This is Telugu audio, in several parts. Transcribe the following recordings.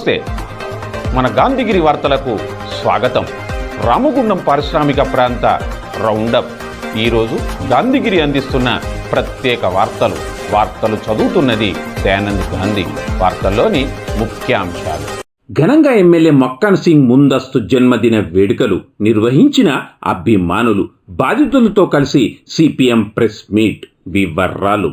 నమస్తే. మన గాంధీగిరి వార్తలకు స్వాగతం. రామగుండం పారిశ్రామిక ప్రాంత రౌండప్. ఈరోజు గాంధీగిరి అందిస్తున్న ప్రత్యేక వార్తలు. వార్తలు చదువుతున్నది దయానంద్ గాంధీ. వార్తల్లోని ముఖ్యాంశాలు. ఘనంగా ఎమ్మెల్యే మక్కాన్ సింగ్ ముందస్తు జన్మదిన వేడుకలు నిర్వహించిన అభిమానులు బాధితులతో కలిసి సిపిఎం ప్రెస్ మీట్ వివరాలు.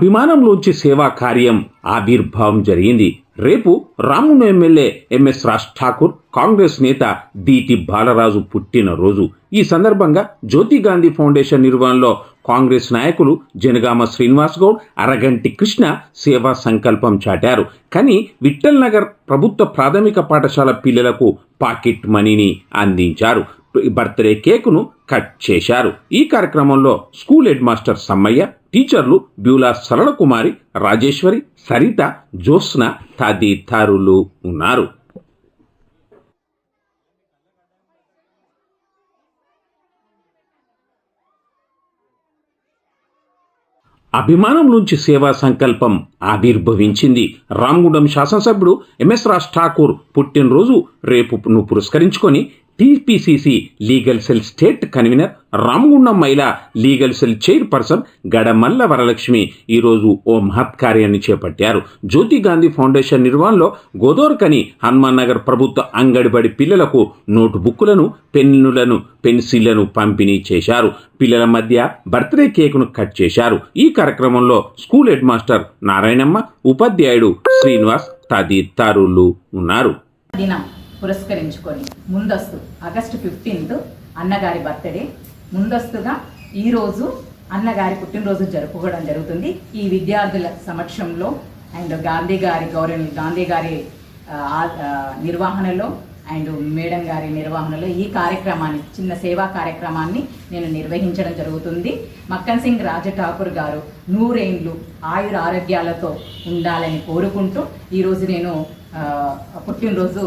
అభిమానంలోంచి సేవా కార్యం ఆవిర్భావం జరిగింది. రేపు రామును ఎమ్మెల్యే ఎంఎస్ రాజ్ ఠాకూర్ కాంగ్రెస్ నేత డిటి బాలరాజు పుట్టినరోజు. ఈ సందర్భంగా జ్యోతి గాంధీ ఫౌండేషన్ నిర్వహణలో కాంగ్రెస్ నాయకులు జనగామ శ్రీనివాస్ గౌడ్ అరగంటి కృష్ణ సేవా సంకల్పం చాటారు. కానీ విఠల్ నగర్ ప్రభుత్వ ప్రాథమిక పాఠశాల పిల్లలకు పాకెట్ మనీని అందించారు. బర్త్డే కేకును కట్ చేశారు. ఈ కార్యక్రమంలో స్కూల్ హెడ్ మాస్టర్ సమ్మయ్య టీచర్లు బ్యూలా సరళ కుమారి రాజేశ్వరి సరిత జ్యోత్స్న తదితరులు ఉన్నారు. అభిమానం నుంచి సేవా సంకల్పం ఆవిర్భవించింది. రామగుండం శాసనసభ్యుడు ఎంఎస్ రాజ్ ఠాకూర్ పుట్టినరోజు రేపును పురస్కరించుకొని TPCC legal cell state convener Ramagundam మహిళ legal cell chairperson Gadamalla Varalakshmi ఈరోజు ఓ మహత్ కార్యాన్ని చేపట్టారు. జ్యోతి గాంధీ ఫౌండేషన్ నిర్వహణలో గోదోర్కని హనుమాన్ నగర్ ప్రభుత్వ అంగడిబడి పిల్లలకు నోటు బుక్కులను పెన్నులను పెన్సిళ్ళను పంపిణీ చేశారు. పిల్లల మధ్య బర్త్డే కేకును కట్ చేశారు. ఈ కార్యక్రమంలో స్కూల్ హెడ్ మాస్టర్ నారాయణమ్మ ఉపాధ్యాయుడు శ్రీనివాస్ తదితరులు ఉన్నారు. పురస్కరించుకొని. ముందస్తు ఆగస్టు ఫిఫ్టీన్త్ అన్నగారి బర్త్డే. ముందస్తుగా ఈరోజు అన్నగారి పుట్టినరోజు జరుపుకోవడం జరుగుతుంది. ఈ విద్యార్థుల సమక్షంలో అండ్ గాంధీ గారి గౌరవ గాంధీ గారి నిర్వహణలో అండ్ మేడం గారి నిర్వహణలో ఈ కార్యక్రమాన్ని చిన్న సేవా కార్యక్రమాన్ని నేను నిర్వహించడం జరుగుతుంది. మక్కన్ సింగ్ రాజ ఠాకూర్ గారు నూరేండ్లు ఆయుర ఆరోగ్యాలతో ఉండాలని కోరుకుంటూ ఈరోజు నేను పుట్టినరోజు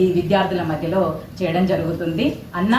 ఈ విద్యార్థుల మధ్యలో చేయడం జరుగుతుంది. అన్న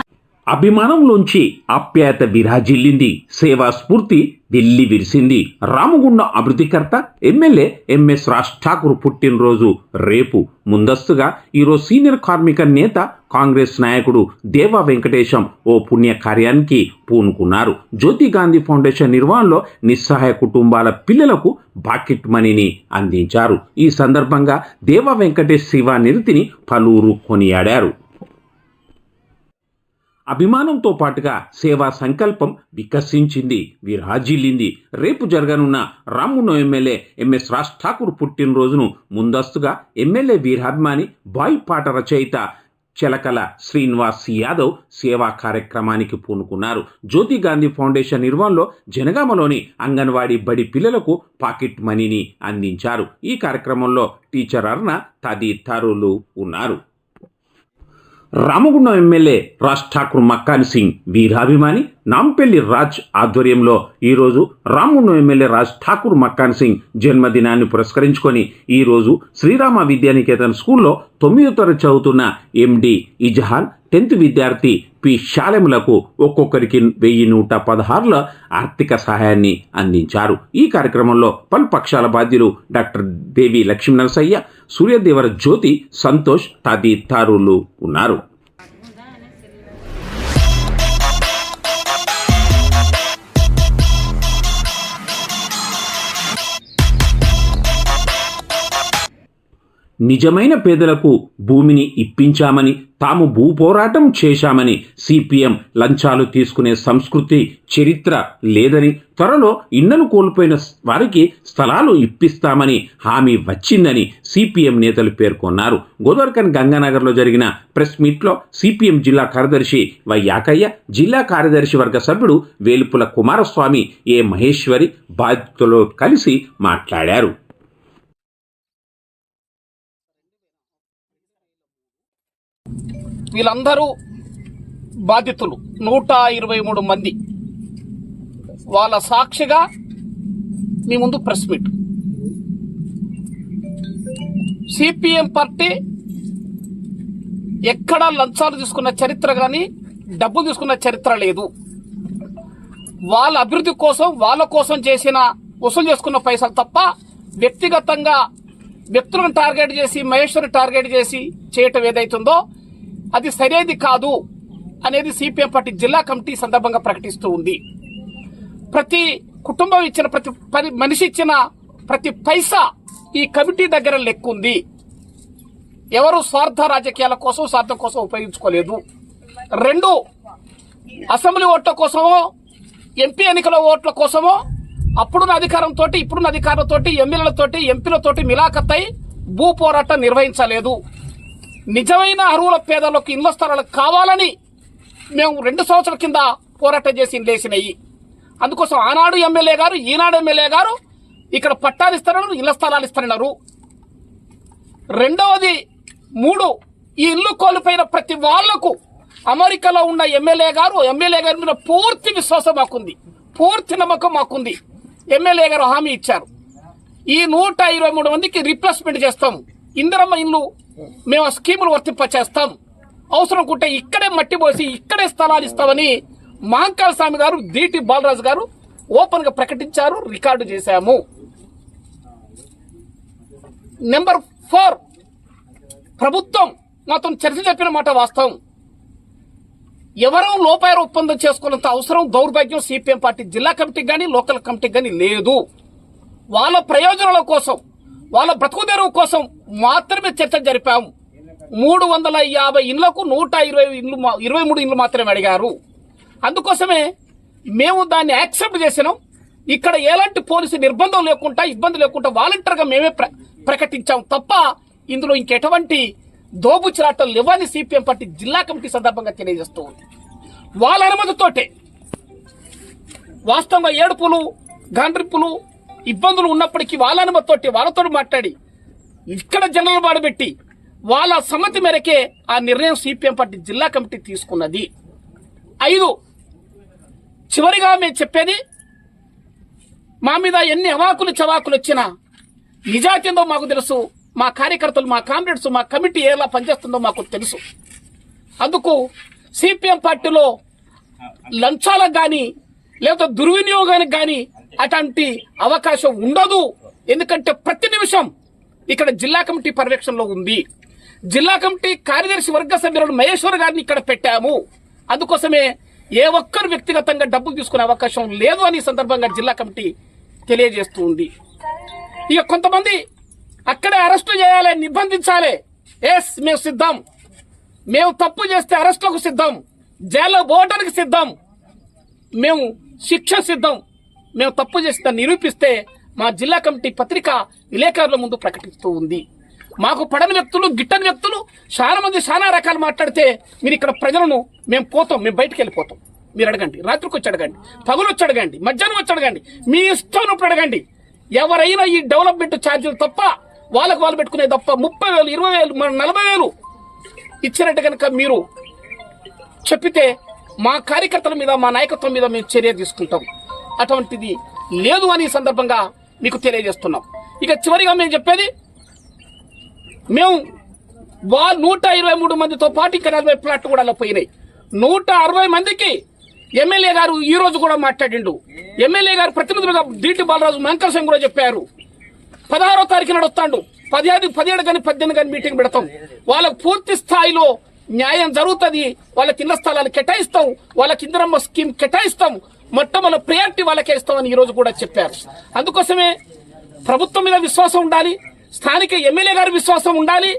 అభిమానంలోంచి ఆప్యాయత విరాజిల్లింది సేవా స్ఫూర్తి ఢిల్లీ విరిసింది. రామగుండం అభివృద్ధికర్త ఎమ్మెల్యే ఎంఎస్ రాజ్ ఠాకూర్ పుట్టినరోజు రేపు. ముందస్తుగా ఈరోజు సీనియర్ కార్మిక నేత కాంగ్రెస్ నాయకుడు దేవా వెంకటేశం ఓ పుణ్య కార్యానికి పూనుకున్నారు. జ్యోతి గాంధీ ఫౌండేషన్ నిర్వహణలో నిస్సహాయ కుటుంబాల పిల్లలకు బాకెట్ మనీని అందించారు. ఈ సందర్భంగా దేవా వెంకటేష్ శివానిరితిని పలువురు కొనియాడారు. అభిమానంతో పాటుగా సేవా సంకల్పం వికసించింది విరాజిల్లింది. రేపు జరగనున్న రామును ఎమ్మెల్యే ఎంఎస్ రాజ్ ఠాకూర్ పుట్టినరోజును ముందస్తుగా ఎమ్మెల్యే వీరాభిమాని బాయ్ పాట రచయిత చెలకల శ్రీనివాస్ యాదవ్ సేవా కార్యక్రమానికి పూనుకున్నారు. జ్యోతి గాంధీ ఫౌండేషన్ నిర్వహణలో జనగామలోని అంగన్వాడీ బడి పిల్లలకు పాకెట్ మనీని అందించారు. ఈ కార్యక్రమంలో టీచర్ అర్ణ తదితరులు ఉన్నారు. రామగుండం ఎమ్మెల్యే రాజ్ ఠాకూర్ మక్కాన్ సింగ్ వీరాభిమాని నాంపల్లి రాజ్ ఆధ్వర్యంలో ఈరోజు రామగుండం ఎమ్మెల్యే రాజ్ ఠాకూర్ మక్కాన్ సింగ్ జన్మదినాన్ని పురస్కరించుకొని ఈరోజు శ్రీరామ విద్యానికేతన్ స్కూల్లో తొమ్మిదో తరగతి చదువుతున్న ఎండి ఇజహాన్ టెన్త్ విద్యార్థి పి శాలెములకు ఒక్కొక్కరికి వెయ్యి నూట పదహారుల ఆర్థిక సహాయాన్ని అందించారు. ఈ కార్యక్రమంలో పలు పక్షాల బాధ్యులు డాక్టర్ దేవి లక్ష్మీనరసయ్య సూర్యదేవర జ్యోతి సంతోష్ తదితరులు ఉన్నారు. నిజమైన పేదలకు భూమిని ఇప్పించామని తాము భూపోరాటం చేశామని సిపిఎం లంచాలు తీసుకునే సంస్కృతి చరిత్ర లేదని త్వరలో ఇళ్ళను కోల్పోయిన వారికి స్థలాలు ఇప్పిస్తామని హామీ వచ్చిందని సిపిఎం నేతలు పేర్కొన్నారు. గోదావరికన్ గంగానగర్లో జరిగిన ప్రెస్ మీట్లో సిపిఎం జిల్లా కార్యదర్శి వై యాకయ్య జిల్లా కార్యదర్శి వర్గ సభ్యుడు వేలుపుల కుమారస్వామి ఏ మహేశ్వరి బాధితులతో కలిసి మాట్లాడారు. వీళ్ళందరూ బాధితులు. నూట ఇరవై మూడు మంది. వాళ్ళ సాక్షిగా మీ ముందు ప్రెస్ మీట్. సిపిఎం పార్టీ ఎక్కడా లంచాలు తీసుకున్న చరిత్ర కానీ డబ్బు తీసుకున్న చరిత్ర లేదు. వాళ్ళ అభివృద్ధి కోసం వాళ్ళ కోసం చేసిన వసూలు చేసుకున్న పైసలు తప్ప వ్యక్తిగతంగా వ్యక్తులను టార్గెట్ చేసి మహేశ్వరి టార్గెట్ చేసి చేయటం ఏదైతుందో అది సరైనది కాదు అనేది సిపిఎం పార్టీ జిల్లా కమిటీ సందర్భంగా ప్రకటిస్తూ ఉంది. ప్రతి కుటుంబం ఇచ్చిన ప్రతి మనిషి ఇచ్చిన ప్రతి పైసా ఈ కమిటీ దగ్గర లెక్కుంది. ఎవరు స్వార్థ రాజకీయాల కోసం స్వార్థం కోసం ఉపయోగించుకోలేదు. రెండు అసెంబ్లీ ఓట్ల కోసమో ఎంపీ ఎన్నికల ఓట్ల కోసమో అప్పుడున్న అధికారంతో ఇప్పుడున్న అధికారంతో ఎమ్మెల్యేలతోటి ఎంపీలతోటి మిలాఖత్తై భూ పోరాటం నిర్వహించలేదు. నిజమైన అరువుల పేదలకు ఇళ్ళ స్థలాలు కావాలని మేము రెండు సంవత్సరాల కింద పోరాటం చేసి ఇండ్లేసినాయి అందుకోసం ఆనాడు ఎమ్మెల్యే గారు ఈనాడు ఎమ్మెల్యే గారు ఇక్కడ పట్టాలు ఇస్తున్నారు ఇళ్ళ స్థలాలు ఇస్తున్నారు. రెండవది మూడు ఈ ఇల్లు కోల్పోయిన ప్రతి వాళ్ళకు అమెరికాలో ఉన్న ఎమ్మెల్యే గారు ఎమ్మెల్యే గారి మీద పూర్తి విశ్వాసం మాకుంది. పూర్తి నమ్మకం మాకుంది. ఎమ్మెల్యే గారు హామీ ఇచ్చారు. ఈ నూట ఇరవై మూడు మందికి రీప్లేస్మెంట్ చేస్తాం ఇందిరమ్మ ఇల్లు మేము ఆ స్కీములు వర్తింప చేస్తాం అవసరం ఉంటే ఇక్కడే మట్టి పోసి ఇక్కడే స్థలాలు ఇస్తామని మాంకాల స్వామి గారు దీటి బాలరాజు గారు ఓపెన్గా ప్రకటించారు రికార్డు చేశాము. నెంబర్ ఫోర్ ప్రభుత్వం మాతో చర్చ చెప్పిన మాట వాస్తవం. ఎవరూ లోపాయర ఒప్పందం చేసుకున్నంత అవసరం దౌర్భాగ్యం సిపిఎం పార్టీ జిల్లా కమిటీకి కానీ లోకల్ కమిటీకి కానీ లేదు. వాళ్ళ ప్రయోజనాల కోసం వాళ్ళ బ్రతుకు కోసం మాత్రమే చర్చ జరిపాము మూడు వందల యాభై ఇళ్ళకు నూట ఇరవై ఇళ్ళు మా- ఇరవై మూడు ఇళ్ళు మాత్రమే అడిగారు. అందుకోసమే మేము దాన్ని యాక్సెప్ట్ చేసినాం. ఇక్కడ ఎలాంటి పోలీసు నిర్బంధం లేకుండా ఇబ్బంది లేకుండా వాలంటీర్గా మేమే ప్ర- ప్రకటించాం తప్ప ఇందులో ఇంకెటువంటి దోబుచిరాటలు లేవని సిపిఎం పార్టీ జిల్లా కమిటీ సందర్భంగా తెలియజేస్తూ ఉంది. వాళ్ళ అనుమతితోటే వాస్తవంగా ఏడుపులు గాండ్రింపులు ఇబ్బందులు ఉన్నప్పటికీ వాళ్ళ అనుమతితోటి వాళ్ళతో మాట్లాడి ఇక్కడ జనరల్ వాడబెట్టి వాళ్ళ సమ్మతి మేరకే ఆ నిర్ణయం సిపిఎం పార్టీ జిల్లా కమిటీ తీసుకున్నది. ఐదు చివరిగా మేము చెప్పేది మా మీద ఎన్ని అవాకులు చవాకులు వచ్చినా నిజాయితీందో మాకు తెలుసు మా కార్యకర్తలు మా కామ్రేడ్స్ మా కమిటీ ఎలా పనిచేస్తుందో మాకు తెలుసు. అందుకు సిపిఎం పార్టీలో లంచాలకు కానీ లేదా దుర్వినియోగానికి కానీ అటువంటి అవకాశం ఉండదు. ఎందుకంటే ప్రతి నిమిషం ఇక్కడ జిల్లా కమిటీ పర్యవేక్షణలో ఉంది. జిల్లా కమిటీ కార్యదర్శి వర్గ సభ్యులను మహేశ్వర్ గారిని ఇక్కడ పెట్టాము. అందుకోసమే ఏ ఒక్కరు వ్యక్తిగతంగా డబ్బులు తీసుకునే అవకాశం లేదు అని సందర్భంగా జిల్లా కమిటీ తెలియజేస్తూ ఉంది. ఇక కొంతమంది అక్కడే అరెస్టు చేయాలి నిర్బంధించాలి ఎస్ మేము సిద్ధం. మేము తప్పు చేస్తే అరెస్టులకు సిద్ధం. జైల్లో పోవడానికి సిద్ధం. మేము శిక్ష సిద్ధం. మేము తప్పు చేస్తే నిరూపిస్తే మా జిల్లా కమిటీ పత్రిక విలేకరుల ముందు ప్రకటిస్తూ ఉంది. మాకు పడని వ్యక్తులు గిట్టని వ్యక్తులు చాలా మంది చాలా రకాలు మాట్లాడితే మీరు ఇక్కడ ప్రజలను మేము పోతాం మేము బయటికి వెళ్ళిపోతాం. మీరు అడగండి రాత్రికి వచ్చి అడగండి పగులు వచ్చి అడగండి మధ్యాహ్నం వచ్చి అడగండి మీ ఇష్టం అడగండి. ఎవరైనా ఈ డెవలప్మెంట్ ఛార్జీలు తప్ప వాళ్ళకు వాళ్ళు పెట్టుకునే తప్ప ముప్పై వేలు ఇరవై వేలు నలభై వేలు ఇచ్చినట్టు కనుక మీరు చెప్పితే మా కార్యకర్తల మీద మా నాయకత్వం మీద మేము చర్య తీసుకుంటాం. అటువంటిది లేదు అని సందర్భంగా మీకు తెలియజేస్తున్నాం. ఇక చివరిగా మేము చెప్పేది మేము వా నూట ఇరవై మూడు మందితో పాటు ఇంకా నలభై ప్లాట్లు కూడా అలా పోయినాయి. నూట అరవై మందికి ఎమ్మెల్యే గారు ఈ రోజు కూడా మాట్లాడిండు. ఎమ్మెల్యే గారు ప్రతినిధులుగా దీటి బాలరాజు మంకర్ సింగ్ కూడా చెప్పారు. పదహారో తారీఖు నాడు వస్తాడు పదిహేడు పదిహేడు కానీ పద్దెనిమిది కానీ మీటింగ్ పెడతాం. వాళ్ళకు పూర్తి స్థాయిలో న్యాయం జరుగుతుంది. వాళ్ళకి ఇళ్ళ స్థలాలు కేటాయిస్తాం. వాళ్ళకి ఇందిరమ్మ స్కీమ్ కేటాయిస్తాం. మొట్టమొదటి ప్రయారిటీ వాళ్ళకే ఇస్తామని ఈరోజు కూడా చెప్పారు. అందుకోసమే ప్రభుత్వం మీద విశ్వాసం ఉండాలి స్థానిక ఎమ్మెల్యే గారి విశ్వాసం ఉండాలి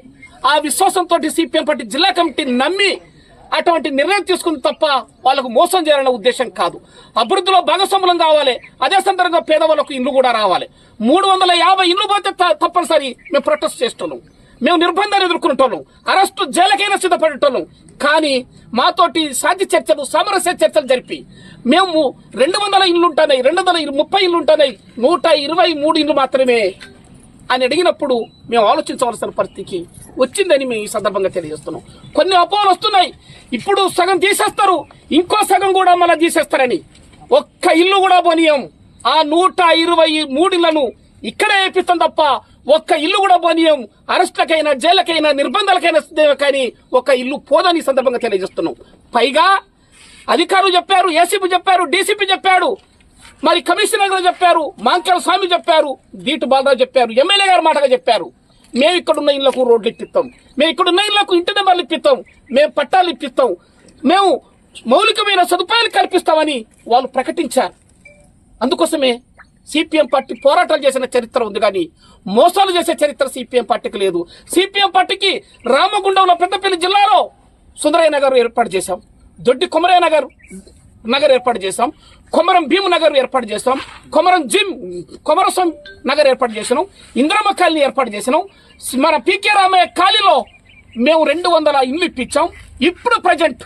ఆ విశ్వాసంతో సిపిఎం పార్టీ జిల్లా కమిటీ నమ్మి అటువంటి నిర్ణయం తీసుకుంది తప్ప వాళ్ళకు మోసం చేయాలనే ఉద్దేశం కాదు. అభివృద్ధిలో భాగస్వాములం కావాలి అదే సందర్భంగా పేదవాళ్ళకు ఇల్లు కూడా రావాలి. మూడు వందల యాభై ఇల్లు పోతే తప్పనిసరి మేము ప్రొటెస్ట్ చేస్తున్నాం. మేము నిర్బంధాలు ఎదుర్కొనేటోళ్ళం. అరెస్టు జైలకైనా సిద్ధపడేటోళ్ళం. కానీ మాతోటి శాంతి చర్చలు సామరస్య చర్చలు జరిపి మేము రెండు వందల ఇల్లు ఉంటున్నాయి రెండు వందల ముప్పై ఇల్లు ఉంటున్నాయి నూట ఇరవై మూడు ఇల్లు మాత్రమే అని అడిగినప్పుడు మేము ఆలోచించవలసిన పరిస్థితికి వచ్చిందని మేము ఈ సందర్భంగా తెలియజేస్తున్నాం. కొన్ని అపోహలు వస్తున్నాయి. ఇప్పుడు సగం తీసేస్తారు ఇంకో సగం కూడా మళ్ళీ తీసేస్తారని. ఒక్క ఇల్లు కూడా పోనీయం. ఆ నూట ఇరవై మూడిళ్ళను ఇక్కడే వేపిస్తాం తప్ప ఒక్క ఇల్లు కూడా పోనీయం. అరెస్టులకైనా జైలకైనా నిర్బంధాలకైనా కానీ ఒక్క ఇల్లు పోదని సందర్భంగా తెలియజేస్తున్నాం. పైగా అధికారులు చెప్పారు ఏసీపీ చెప్పారు డీసీపీ చెప్పాడు మరి కమిషనర్ గారు చెప్పారు మాంకర స్వామి చెప్పారు దీటు బాలరావు చెప్పారు ఎమ్మెల్యే గారు మాటగా చెప్పారు. మేము ఇక్కడున్న ఇళ్ళకు రోడ్లు ఇప్పిస్తాం. మేము ఇక్కడున్న ఇళ్ళకు ఇంటి నెంబర్లు ఇప్పిస్తాం. మేము పట్టాలు ఇప్పిస్తాం. మేము మౌలికమైన సదుపాయాలు కల్పిస్తామని వాళ్ళు ప్రకటించారు. అందుకోసమే సిపిఎం పార్టీ పోరాటాలు చేసిన చరిత్ర ఉంది కానీ మోసాలు చేసే చరిత్ర సిపిఎం పార్టీకి లేదు. సిపిఎం పార్టీకి రామగుండంలో పెద్దపల్లి జిల్లాలో సుందరయ్య నగర్ ఏర్పాటు చేశాం. దొడ్డి కొమరయ్య నగర్ నగర్ ఏర్పాటు చేశాం. కొమరం భీమ నగర్ ఏర్పాటు చేశాం. కొమరం జిమ్ కొమరసం నగర్ ఏర్పాటు చేసినాం. ఇంద్రమ్మ కాలనీ ఏర్పాటు చేసినాం. మన పీకే రామయ్య కాలనీలో మేము రెండు వందల ఇల్లు ఇప్పించాం. ఇప్పుడు ప్రజెంట్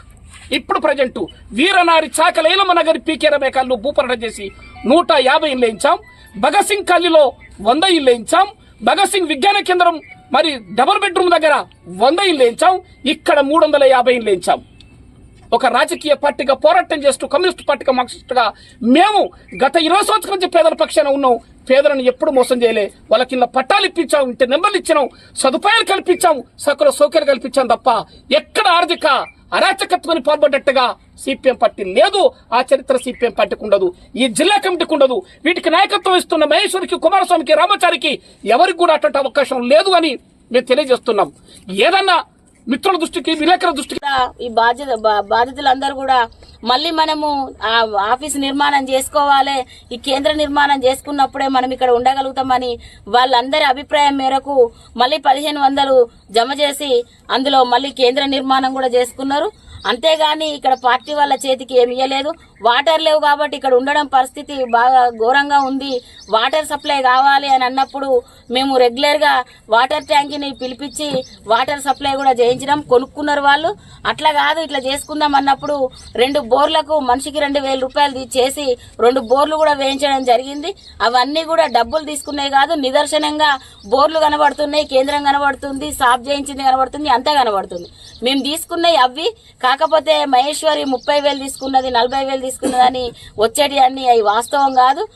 ఇప్పుడు ప్రజెంట్ వీరనారి చాకలైలమ్మ నగర్ పీకే రమే కాళ్ళు భూపరణ చేసి నూట యాభై ఇళ్ళు వేయించాం భగత్ సింగ్ కల్లిలో వంద ఇళ్ళు వేయించాం భగత్ సింగ్ విజ్ఞాన కేంద్రం మరి డబుల్ బెడ్రూమ్ దగ్గర వంద ఇళ్ళు వేయించాం ఇక్కడ మూడు వందల యాభై ఇళ్ళు వేయించాం ఒక రాజకీయ పార్టీగా పోరాటం చేస్తూ కమ్యూనిస్ట్ పార్టీగా మార్క్సిస్ట్గా మేము గత ఇరవై సంవత్సరాల నుంచి పేదల పక్షాన ఉన్నాం. పేదలను ఎప్పుడు మోసం చేయలే. వాళ్ళకి ఇలా పట్టాలు ఇప్పించాం ఇంటి నెంబర్లు ఇచ్చినాం సదుపాయాలు కల్పించాం సకల సౌకర్యాలు కల్పించాం తప్ప ఎక్కడ ఆర్థిక అరాచకత్వాన్ని పాల్పడ్డట్టుగా సిపిఎం పార్టీ లేదు ఆ చరిత్ర సిపిఎం పార్టీకి ఉండదు ఈ జిల్లా కమిటీకి ఉండదు. వీటికి నాయకత్వం ఇస్తున్న మహేశ్వరికి కుమారస్వామికి రామాచారికి ఎవరికి కూడా అటువంటి అవకాశం లేదు అని మేము తెలియజేస్తున్నాం. ఏదన్నా మిత్రుల దృష్టికి విలేకరుల దృష్టికి. ఈ బాధ్యత బా- బాధితులందరూ కూడా మళ్ళీ మనము ఆ ఆఫీస్ నిర్మాణం చేసుకోవాలి. ఈ కేంద్ర నిర్మాణం చేసుకున్నప్పుడే మనం ఇక్కడ ఉండగలుగుతామని వాళ్ళందరి అభిప్రాయం మేరకు మళ్ళీ పదిహేను వందలు జమ చేసి అందులో మళ్ళీ కేంద్ర నిర్మాణం కూడా చేసుకున్నారు. అంతేగాని ఇక్కడ పార్టీ వాళ్ళ చేతికి ఏమి ఇవ్వలేదు వాటర్ లేవు కాబట్టి ఇక్కడ ఉండడం పరిస్థితి బాగా ఘోరంగా ఉంది. వాటర్ సప్లై కావాలి అని అన్నప్పుడు మేము రెగ్యులర్గా వాటర్ ట్యాంక్ని పిలిపించి వాటర్ సప్లై కూడా చేయించడం కొనుక్కున్నారు వాళ్ళు. అట్లా కాదు ఇట్లా చేసుకుందాం అన్నప్పుడు రెండు బోర్లకు మనిషికి రెండు వేల రూపాయలు చేసి రెండు బోర్లు కూడా వేయించడం జరిగింది. అవన్నీ కూడా డబ్బులు తీసుకున్నాయి కాదు నిదర్శనంగా బోర్లు కనబడుతున్నాయి కేంద్రం కనబడుతుంది సాప్ చేయించింది కనబడుతుంది అంతా కనబడుతుంది. మేము తీసుకున్నవి అవి కాకపోతే మహేశ్వరి ముప్పై వేలు తీసుకున్నది నలభై వేలు తీసుకున్నదని వచ్చేటి అన్ని అవి వాస్తవం కాదు.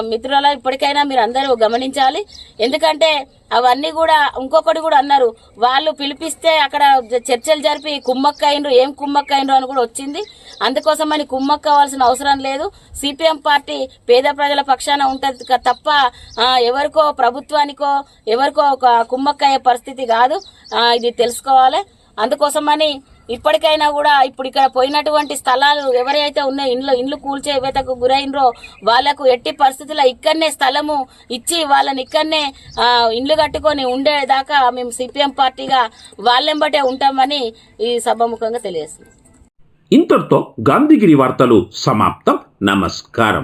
మిత్రుల ఇప్పటికైనా మీరు అందరూ గమనించాలి. ఎందుకంటే అవన్నీ కూడా ఇంకొకటి కూడా అన్నారు. వాళ్ళు పిలిపిస్తే అక్కడ చర్చలు జరిపి కుమ్మక్క అయినరు ఏం కుమ్మక్కైండ్రు అని కూడా వచ్చింది. అందుకోసమని కుమ్మక్కవలసిన అవసరం లేదు. సిపిఎం పార్టీ పేద ప్రజల పక్షాన ఉంటుంది క- తప్ప ఎవరికో ప్రభుత్వానికో ఎవరికో ఒక కుమ్మక్కయ్యే పరిస్థితి కాదు. ఇది తెలుసుకోవాలి. అందుకోసమని ఇప్పటికైనా కూడా ఇప్పుడు ఇక్కడ పోయినటువంటి స్థలాలు ఎవరైతే ఉన్నాయో ఇండ్లు ఇండ్లు కూల్చే వేతకు గురైనరో వాళ్ళకు ఎట్టి పరిస్థితుల్లో ఇక్కడనే స్థలము ఇచ్చి వాళ్ళని ఇక్కడనే ఆ, ఇండ్లు కట్టుకొని ఉండేదాకా మేము సిపిఎం పార్టీగా వాళ్ళెంబటే ఉంటామని ఈ సభాముఖంగా తెలియజేస్తుంది ఇంతటితో గాంధీగిరి వార్తలు సమాప్తం. నమస్కారం.